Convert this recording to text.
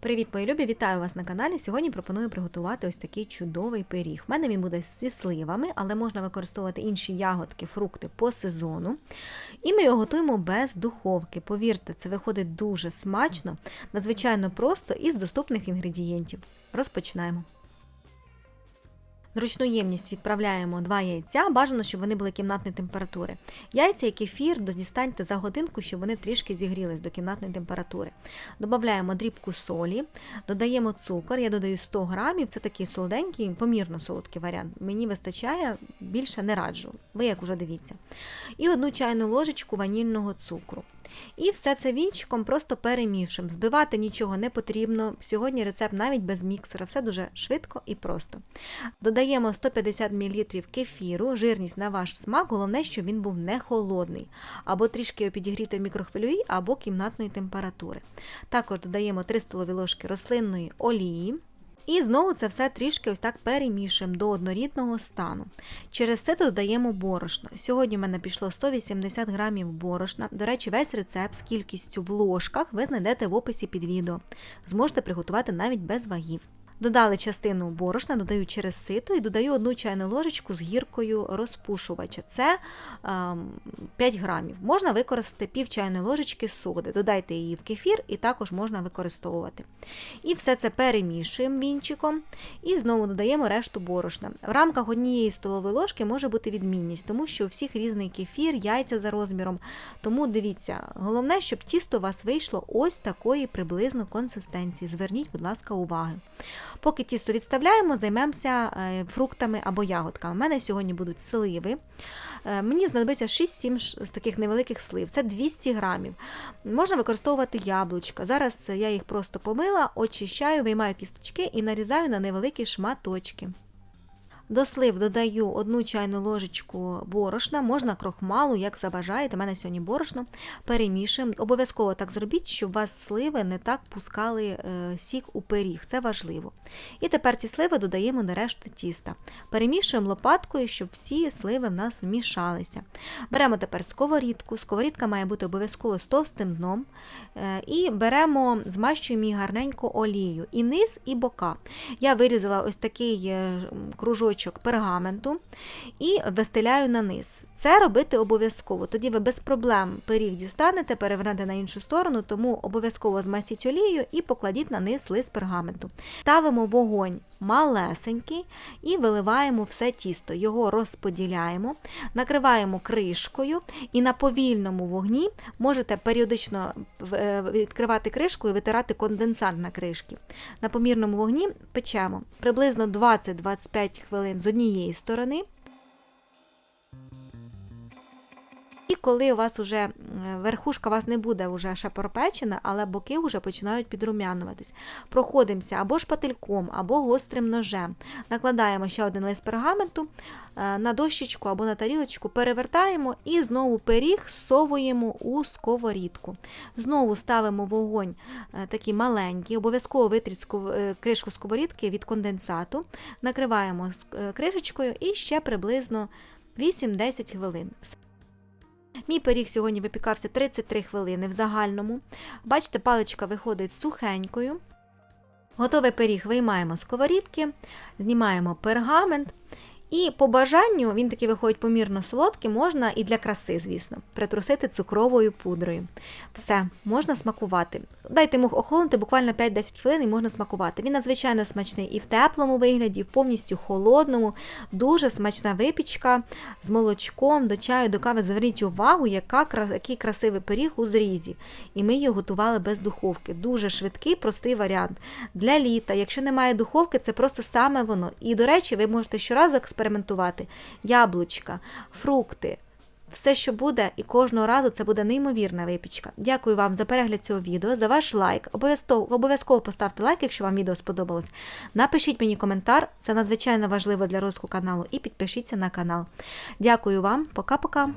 Привіт, мої любі! Вітаю вас на каналі. Сьогодні пропоную приготувати ось такий чудовий пиріг. У мене він буде зі сливами, але можна використовувати інші ягодки, фрукти по сезону. І ми його готуємо без духовки. Повірте, це виходить дуже смачно, надзвичайно просто і з доступних інгредієнтів. Розпочинаємо. В ємність відправляємо 2 яйця, бажано, щоб вони були кімнатної температури. Яйця і кефір дістаньте за годинку, щоб вони трішки зігрілись до кімнатної температури. Додаємо дрібку солі, додаємо цукор, я додаю 100 грамів, це такий солоденький, помірно солодкий варіант. Мені вистачає, більше не раджу, ви як уже дивіться. І одну чайну ложечку ванільного цукру. І все це вінчиком просто перемішуємо. Збивати нічого не потрібно. Сьогодні рецепт навіть без міксера, все дуже швидко і просто. Додаємо 150 мл кефіру, жирність на ваш смак, головне, щоб він був не холодний, або трішки підігріти в мікрохвильовій, або кімнатної температури. Також додаємо 3 столові ложки рослинної олії. І знову це все трішки ось так перемішуємо до однорідного стану. Через це додаємо борошно. Сьогодні в мене пішло 180 грамів борошна. До речі, весь рецепт з кількістю в ложках ви знайдете в описі під відео. Зможете приготувати навіть без вагів. Додали частину борошна, додаю через сито і додаю одну чайну ложечку з гіркою розпушувача. Це е, 5 грамів. Можна використати пів чайної ложечки соди. Додайте її в кефір і також можна використовувати. І все це перемішуємо вінчиком і знову додаємо решту борошна. В рамках однієї столової ложки може бути відмінність, тому що у всіх різний кефір, яйця за розміром. Тому дивіться, головне, щоб тісто у вас вийшло ось такої приблизно консистенції. Зверніть, будь ласка, уваги. Поки тісто відставляємо, займемося фруктами або ягодками. У мене сьогодні будуть сливи. Мені знадобиться 6-7 з таких невеликих слив, це 200 грамів. Можна використовувати яблучка. Зараз я їх просто помила, очищаю, виймаю кісточки і нарізаю на невеликі шматочки. До слив додаю одну чайну ложечку борошна, можна крохмалу, як забажаєте. У мене сьогодні борошно. Перемішуємо. Обов'язково так зробіть, щоб у вас сливи не так пускали е, сік у пиріг. Це важливо. І тепер ці сливи додаємо до решти тіста. Перемішуємо лопаткою, щоб всі сливи в нас вмішалися. Беремо тепер сковорідку. Сковорідка має бути обов'язково з товстим дном. Е, і беремо, змащуємо її гарненько олією. І низ, і бока. Я вирізала ось такий е, кружочок пергаменту і вистеляю на низ. Це робити обов'язково. Тоді ви без проблем пиріг дістанете, перевернете на іншу сторону, тому обов'язково змастіть олією і покладіть на низ лист пергаменту. Ставимо вогонь малесенький і виливаємо все тісто. Його розподіляємо, накриваємо кришкою і на повільному вогні можете періодично відкривати кришку і витирати конденсант на кришки. На помірному вогні печемо приблизно 20-25 хвилин з однієї сторони. І коли у вас вже верхушка у вас не буде вже ще але боки вже починають підрумянуватись. Проходимося або шпательком, або гострим ножем. Накладаємо ще один лист пергаменту на дощечку або на тарілочку, перевертаємо і знову пиріг всовуємо у сковорідку. Знову ставимо вогонь такий маленький, обов'язково витріть кришку сковорідки від конденсату, накриваємо кришечкою і ще приблизно 8-10 хвилин. Мій пиріг сьогодні випікався 33 хвилини в загальному. Бачите, паличка виходить сухенькою. Готовий пиріг виймаємо з сковорідки, знімаємо пергамент. І по бажанню, він такий виходить помірно солодкий, можна і для краси, звісно, притрусити цукровою пудрою. Все, можна смакувати. Дайте йому охолонути буквально 5-10 хвилин і можна смакувати. Він надзвичайно смачний і в теплому вигляді, і в повністю холодному, дуже смачна випічка з молочком, до чаю, до кави. Зверніть увагу, яка, який красивий пиріг у зрізі. І ми його готували без духовки. Дуже швидкий, простий варіант. Для літа, якщо немає духовки, це просто саме воно. І, до речі, ви можете щоразу експериментувати. Яблучка, фрукти. Все, що буде, і кожного разу це буде неймовірна випічка. Дякую вам за перегляд цього відео, за ваш лайк. Обов'язково обов'язково поставте лайк, якщо вам відео сподобалось. Напишіть мені коментар, це надзвичайно важливо для розвитку каналу, і підпишіться на канал. Дякую вам, пока-пока!